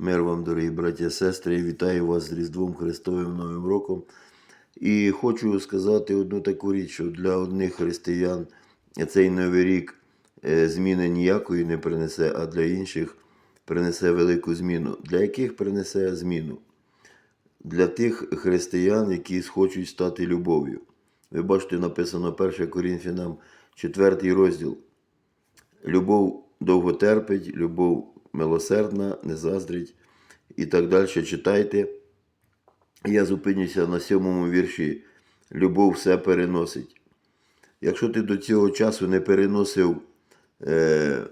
Мир вам, дорогі браті і сестри, вітаю вас з Різдвом Христовим Новим Роком. І хочу сказати одну таку річ, що для одних християн цей Новий рік е, зміни ніякої не принесе, а для інших принесе велику зміну. Для яких принесе зміну? Для тих християн, які хочуть стати любов'ю. Ви бачите, написано 1 Корінфянам 4 розділ. Любов довго терпить, любов милосердна, не заздрить і так далі. Читайте. Я зупинюся на сьомому вірші. Любов все переносить. Якщо ти до цього часу не переносив е,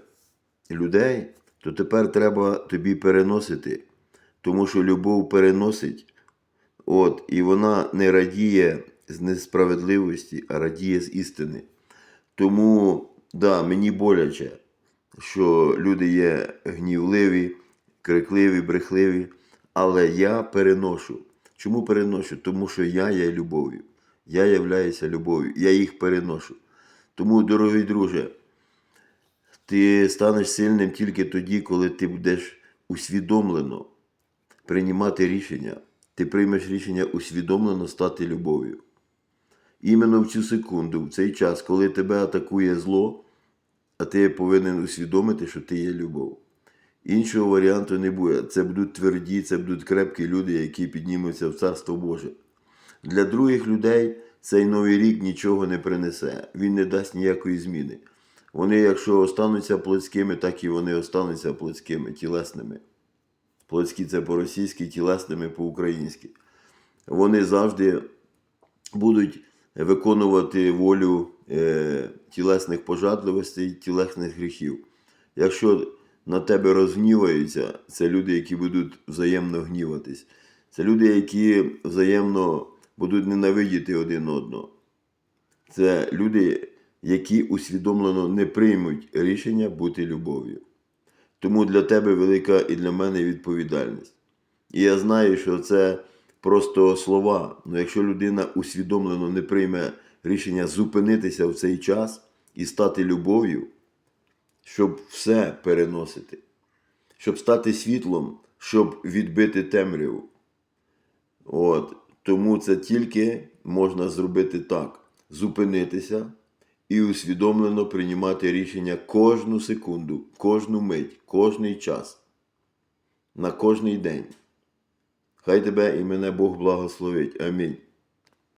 людей, то тепер треба тобі переносити. Тому що любов переносить, от, і вона не радіє з несправедливості, а радіє з істини. Тому, да, мені боляче, що люди є гнівливі, крикливі, брехливі, але я переношу. Чому переношу? Тому що я є любов'ю. Я являюся любов'ю, я їх переношу. Тому, дорогий друже, ти станеш сильним тільки тоді, коли ти будеш усвідомлено приймати рішення. Ти приймеш рішення усвідомлено стати любов'ю. Іменно в цю секунду, в цей час, коли тебе атакує зло, а ти повинен усвідомити, що ти є любов. Іншого варіанту не буде. Це будуть тверді, це будуть крепкі люди, які піднімуться в Царство Боже. Для других людей цей новий рік нічого не принесе, він не дасть ніякої зміни. Вони, якщо остануться плотськими, так і вони остануться плотськими, тілесними. Плотські це по-російськи, тілесними по-українськи. Вони завжди будуть виконувати волю е, тілесних пожадливостей, тілесних гріхів. Якщо на тебе розгніваються, це люди, які будуть взаємно гніватись. Це люди, які взаємно будуть ненавидіти один одного. Це люди, які усвідомлено не приймуть рішення бути любов'ю. Тому для тебе велика і для мене відповідальність. І я знаю, що це просто слова. Але якщо людина усвідомлено не прийме рішення зупинитися в цей час і стати любов'ю, щоб все переносити, щоб стати світлом, щоб відбити темряву. От. Тому це тільки можна зробити так: зупинитися і усвідомлено приймати рішення кожну секунду, кожну мить, кожний час, на кожний день. Хай тебе і мене Бог благословить. Амінь.